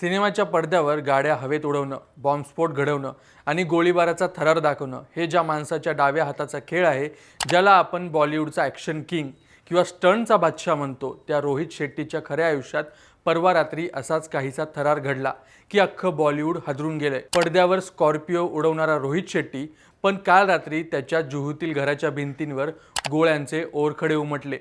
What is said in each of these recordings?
सिनेमाच्या पडद्यावर गाड्या हवेत उडवणं बॉम्बस्फोट घडवणं आणि गोळीबाराचा थरार दाखवणं हे ज्या माणसाच्या डाव्या हाताचा खेळ आहे ज्याला आपण बॉलिवूडचा ॲक्शन किंग किंवा स्टंटचा बादशाह म्हणतो त्या रोहित शेट्टीच्या खऱ्या आयुष्यात परवा रात्री असाच काहीसा थरार घडला की अख्खं बॉलिवूड हादरून गेलंय. पडद्यावर स्कॉर्पिओ उडवणारा रोहित शेट्टी पण काल रात्री त्याच्या जुहूतील घराच्या भिंतींवर गोळ्यांचे ओरखडे उमटले.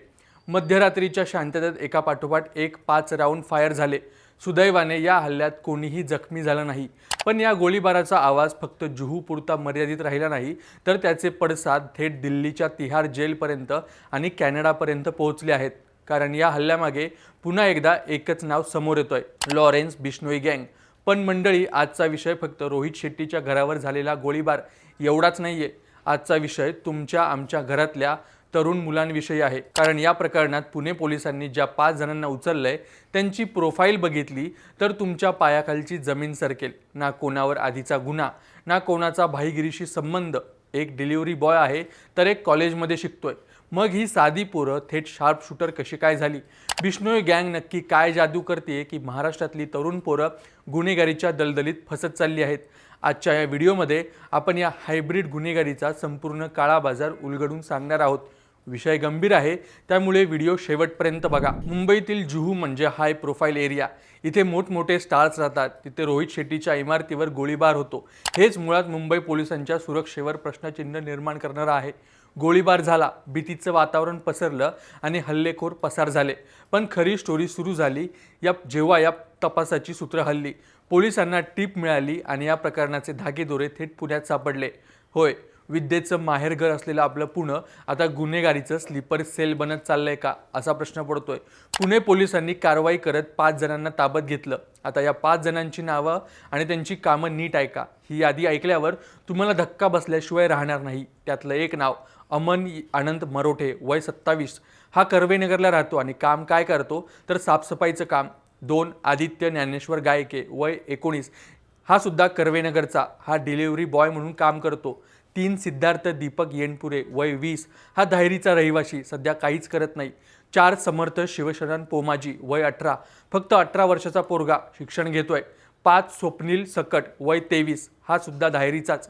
मध्यरात्रीच्या शांततेत एका पाठोपाठ एक पाच राऊंड फायर झाले. सुदैवाने या हल्ल्यात कोणीही जखमी झालं नाही. पण या गोळीबाराचा आवाज फक्त जुहूपुरता मर्यादित राहिला नाही तर त्याचे पडसाद थेट दिल्लीच्या तिहार जेलपर्यंत आणि कॅनडापर्यंत पोहोचले आहेत. कारण या हल्ल्यामागे पुन्हा एकदा एकच नाव समोर येतोय लॉरेन्स बिश्नोई गँग. पण मंडळी आजचा विषय फक्त रोहित शेट्टीच्या घरावर झालेला गोळीबार एवढाच नाही आहे आजचा विषय तुमच्या आमच्या घरातल्या तरुण मुलांविषयी आहे. कारण या प्रकरणात पुणे पोलिसांनी ज्या पाच जणांना उचललंय त्यांची प्रोफाईल बघितली तर तुमच्या पायाखालची जमीन सरकेल. ना कोणावर आधीचा गुन्हा ना कोणाचा भाईगिरीशी संबंध. एक डिलिव्हरी बॉय आहे तर एक कॉलेजमध्ये शिकतोय. मग ही साधी पोरं थेट शार्प शूटर कशी काय झाली? बिष्णोई गँग नक्की काय जादू करते की महाराष्ट्रातली तरुण पोरं गुन्हेगारीच्या दलदलीत फसत चालली आहेत? आजच्या या व्हिडिओमध्ये आपण या हायब्रिड गुन्हेगारीचा संपूर्ण काळा बाजार उलगडून सांगणार आहोत. विषय गंभीर आहे. त्यामुळे व्हिडिओ शेवटपर्यंत बघा. मुंबईतील जुहू म्हणजे हाय प्रोफाईल एरिया इथे मोठमोठे स्टार्स राहतात. तिथे रोहित शेट्टीच्या इमारतीवर गोळीबार होतो. हेच मुळात मुंबई पोलिसांच्या सुरक्षेवर प्रश्नचिन्ह निर्माण करणारं आहे. गोळीबार झाला. भीतीचं वातावरण पसरलं आणि हल्लेखोर पसार झाले. पण खरी स्टोरी सुरू झाली. या जेव्हा या तपासाची सूत्र हल्ली. पोलिसांना टीप मिळाली आणि या प्रकरणाचे धागेदोरे थेट पुण्यात सापडले. होय विद्येचं माहेरघर असलेलं आपलं पुणं आता गुन्हेगारीचं स्लीपर सेल बनत चाललंय का? असा प्रश्न पडतोय. पुणे पोलिसांनी कारवाई करत पाच जणांना ताब्यात घेतलं. आता या पाच जणांची नावं आणि त्यांची कामं नीट ऐका ही यादी ऐकल्यावर तुम्हाला धक्का बसल्याशिवाय राहणार नाही. त्यातलं एक नाव अमन आनंद मरोठे वय सत्तावीस. हा कर्वेनगरला राहतो आणि काम काय करतो? तर साफसफाईचं काम. दोन आदित्य ज्ञानेश्वर गायके वय एकोणीस. हा सुद्धा कर्वेनगरचा. हा डिलिव्हरी बॉय म्हणून काम करतो. तीन सिद्धार्थ दीपक येणपुरे वय वीस हा धायरीचा रहिवाशी सध्या काहीच करत नाही. चार समर्थ शिवशरण पोमाजी वय अठरा फक्त अठरा वर्षाचा पोरगा शिक्षण घेतोय. पाच स्वप्नील सकट वय तेवीस हा सुद्धा धायरीचाच.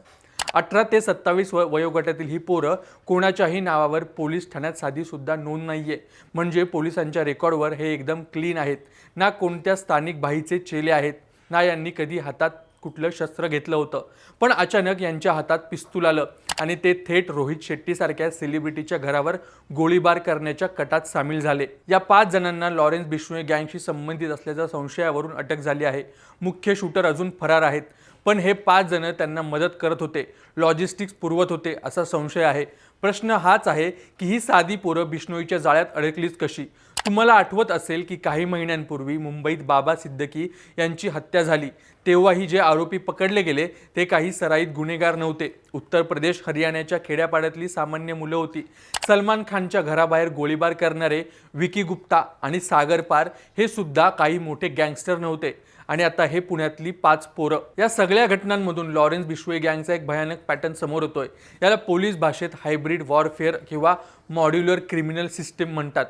अठरा ते सत्तावीस व वयोगटातील ही पोरं कोणाच्याही नावावर पोलीस ठाण्यात साधीसुद्धा नोंद नाही आहे म्हणजे पोलिसांच्या रेकॉर्डवर हे एकदम क्लीन आहेत. ना कोणत्या स्थानिक भाईचे चेले आहेत ना यांनी कधी हातात कुठलं शस्त्र घेतलं होतं. पण अचानक यांच्या हातात पिस्तूल आलं आणि ते थेट रोहित शेट्टीसारख्या सेलिब्रिटीच्या घरावर गोळीबार करण्याच्या कटात सामील झाले. या पाच जणांना लॉरेन्स बिश्नोई गँगशी संबंधित असल्याच्या संशयावरून अटक झाली आहे. मुख्य शूटर अजून फरार आहेत. पण हे पाच जण त्यांना मदत करत होते. लॉजिस्टिक्स पुरवत होते असा संशय आहे. प्रश्न हाच आहे की ही साधी पोरं बिश्नोईच्या जाळ्यात अडकलीच कशी? तुम्हाला आठवत असेल की काही महिन्यांपूर्वी मुंबईत बाबा सिद्दकी यांची हत्या झाली. तेव्हाही जे आरोपी पकडले गेले ते काही सराईत गुन्हेगार नव्हते. उत्तर प्रदेश हरियाणाच्या खेड्यापाड्यातली सामान्य मुलं होती. सलमान खानच्या घराबाहेर गोळीबार करणारे विकी गुप्ता आणि सागर पार हे सुद्धा काही मोठे गँगस्टर नव्हते. आणि आता हे पुण्यातली पाच पोरं. या सगळ्या घटनांमधून लॉरेन्स बिश्वे गँगचा एक भयानक पॅटर्न समोर येतोय. याला पोलीस भाषेत हायब्रिड वॉरफेअर किंवा मॉड्युलर क्रिमिनल सिस्टीम म्हणतात.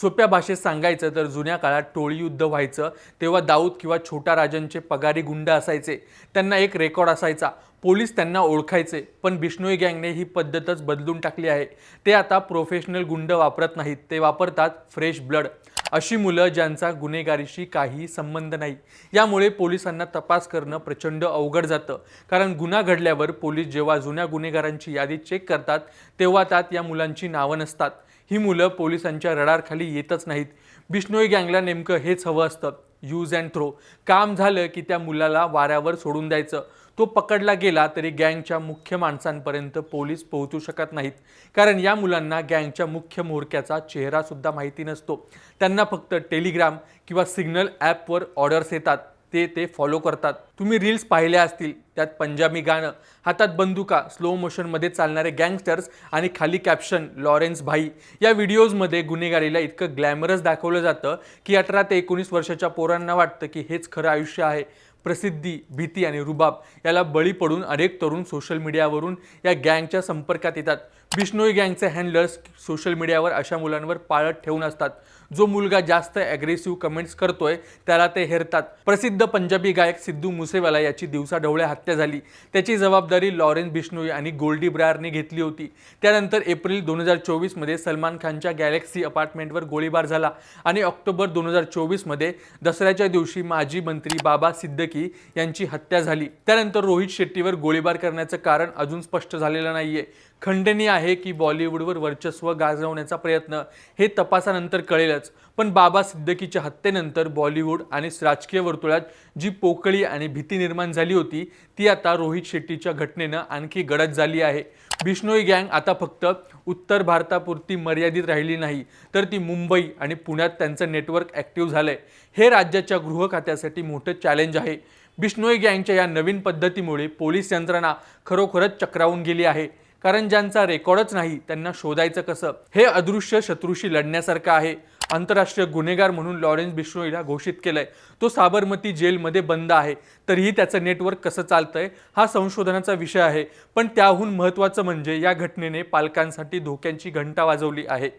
सोप्या भाषेत सांगायचं तर जुन्या काळात टोळी युद्ध व्हायचं तेव्हा दाऊद किंवा छोटा राजांचे पगारी गुंड असायचे. त्यांना एक रेकॉर्ड असायचा. पोलीस त्यांना ओळखायचे पण बिष्णोई गँगने ही पद्धतच बदलून टाकली आहे. ते आता प्रोफेशनल गुंड वापरत नाहीत ते वापरतात फ्रेश ब्लड अशी मुलं ज्यांचा गुन्हेगारीशी काही संबंध नाही. यामुळे पोलिसांना तपास करणं प्रचंड अवघड जातं. कारण गुन्हा घडल्यावर पोलीस जेव्हा जुन्या गुन्हेगारांची यादी चेक करतात तेव्हा त्यात या मुलांची नावं नसतात. ही मुलं पोलिसांच्या रडारखाली येतच नाहीत. बिष्णोई गँगला नेमकं हेच हवं असतं. यूज अँड थ्रो काम झालं की त्या मुलाला वाऱ्यावर सोडून द्यायचं. तो पकडला गेला तरी गँगच्या मुख्य माणसांपर्यंत पोलीस पोहोचू शकत नाहीत. कारण या मुलांना गँगच्या मुख्य म्होरक्याचा चेहरासुद्धा माहिती नसतो. त्यांना फक्त टेलिग्राम किंवा सिग्नल ॲपवर ऑर्डर्स येतात. ते ते फॉलो करतात. तुम्ही रील्स पाहिल्या असतील त्यात पंजाबी गाणं हातात बंदुका स्लो मोशनमध्ये चालणारे गँगस्टर्स आणि खाली कॅप्शन लॉरेन्स भाई. या व्हिडिओजमध्ये गुन्हेगारीला इतकं ग्लॅमरस दाखवलं जातं की अठरा ते एकोणीस वर्षाच्या पोरांना वाटतं की हेच खरं आयुष्य आहे. प्रसिद्धी भीती आणि रुबाब याला बळी पडून अनेक तरुण सोशल मीडियावरून या गँगच्या संपर्कात येतात. बिष्णोई गँगचे हँडलर्स सोशल मीडियावर अशा मुलांवर पाळत ठेवून असतात. जो मुलगा जास्त ॲग्रेसिव्ह कमेंट्स करतोय त्याला ते हेरतात. प्रसिद्ध पंजाबी गायक सिद्धू मुसेवाला याची दिवसाढवळ्या हत्या झाली. त्याची जबाबदारी लॉरेन्स बिष्णोई आणि गोल्डी ब्रायरने घेतली होती. त्यानंतर एप्रिल दोन हजार चोवीसमध्ये सलमान खानच्या गॅलेक्सी अपार्टमेंटवर गोळीबार झाला आणि ऑक्टोबर दोन हजार चोवीसमध्ये दसऱ्याच्या दिवशी माजी मंत्री बाबा सिद्दकी यांची हत्या झाली. त्यानंतर रोहित शेट्टीवर गोळीबार करण्याचं कारण अजून स्पष्ट झालेलं नाहीये. खंडनीय आहे की बॉलिवूडवर वर्चस्व गाजवण्याचा प्रयत्न हे तपासानंतर कळेलच. पण बाबा सिद्दकीच्या हत्येनंतर बॉलिवूड आणि राजकीय वर्तुळात जी पोकळी आणि भीती निर्माण झाली होती ती आता रोहित शेट्टीच्या घटनेनं आणखी गडद झाली आहे. बिष्णोई गँग आता फक्त उत्तर भारतापुरती मर्यादित राहिली नाही तर ती मुंबई आणि पुण्यात त्यांचं नेटवर्क ॲक्टिव्ह झालंय. हे राज्याच्या गृह खात्यासाठी मोठं चॅलेंज आहे. बिष्णोई गँगच्या या नवीन पद्धतीमुळे पोलीस यंत्रणा खरोखरच चक्रावून गेली आहे. कारण ज्यांचा रेकॉर्डच नाही त्यांना शोधायचं कसं? हे अदृश्य शत्रूशी लढण्यासारखं आहे. आंतरराष्ट्रीय गुन्हेगार म्हणून लॉरेन्स बिश्नोईला घोषित केलंय. तो साबरमती जेलमध्ये बंद आहे. तरीही त्याचं नेटवर्क कसं चालतंय हा संशोधनाचा विषय आहे. पण त्याहून महत्त्वाचं म्हणजे या घटनेने पालकांसाठी धोक्यांची घंटा वाजवली आहे.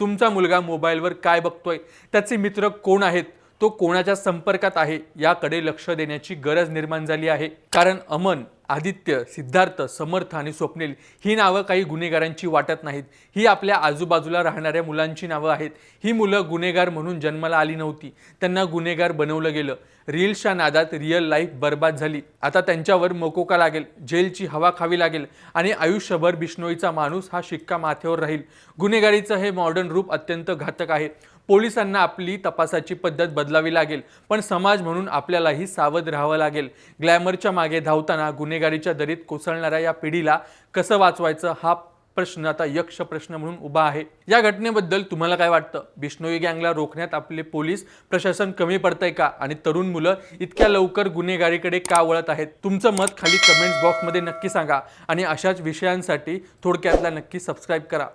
तुमचा मुलगा मोबाईलवर काय बघतोय? त्याचे मित्र कोण आहेत? तो कोणाच्या संपर्कात आहे याकडे लक्ष देण्याची गरज निर्माण झाली आहे. कारण अमन आदित्य सिद्धार्थ समर्थ आणि स्वप्नील ही नावं काही गुन्हेगारांची वाटत नाहीत. ही आपल्या आजूबाजूला राहणाऱ्या मुलांची नावं आहेत. ही मुलं गुन्हेगार म्हणून जन्माला आली नव्हती. त्यांना गुन्हेगार बनवलं गेलं. रील्सच्या नादात रिअल लाईफ बर्बाद झाली. आता त्यांच्यावर मोकोका लागेल जेलची हवा खावी लागेल आणि आयुष्यभर बिष्णोईचा माणूस हा शिक्का माथ्यावर राहील. गुन्हेगारीचं हे मॉडर्न रूप अत्यंत घातक आहे. पोलिसांना आपली तपासाची पद्धत बदलावी लागेल पण समाज म्हणून आपल्यालाही सावध राहावं लागेल. ग्लॅमरच्या मागे धावताना गुन्हेगारीच्या दरीत कोसळणाऱ्या या पिढीला कसं वाचवायचं हा प्रश्न आता यक्ष प्रश्न म्हणून उभा आहे. या घटनेबद्दल तुम्हाला काय वाटतं? बिष्णोई गँगला रोखण्यात आपले पोलीस प्रशासन कमी पडतंय का? आणि तरुण मुलं इतक्या लवकर गुन्हेगारीकडे का वळत आहेत? तुमचं मत खाली कमेंट्स बॉक्समध्ये नक्की सांगा. आणि अशाच विषयांसाठी थोडक्यातला नक्की सबस्क्राईब करा.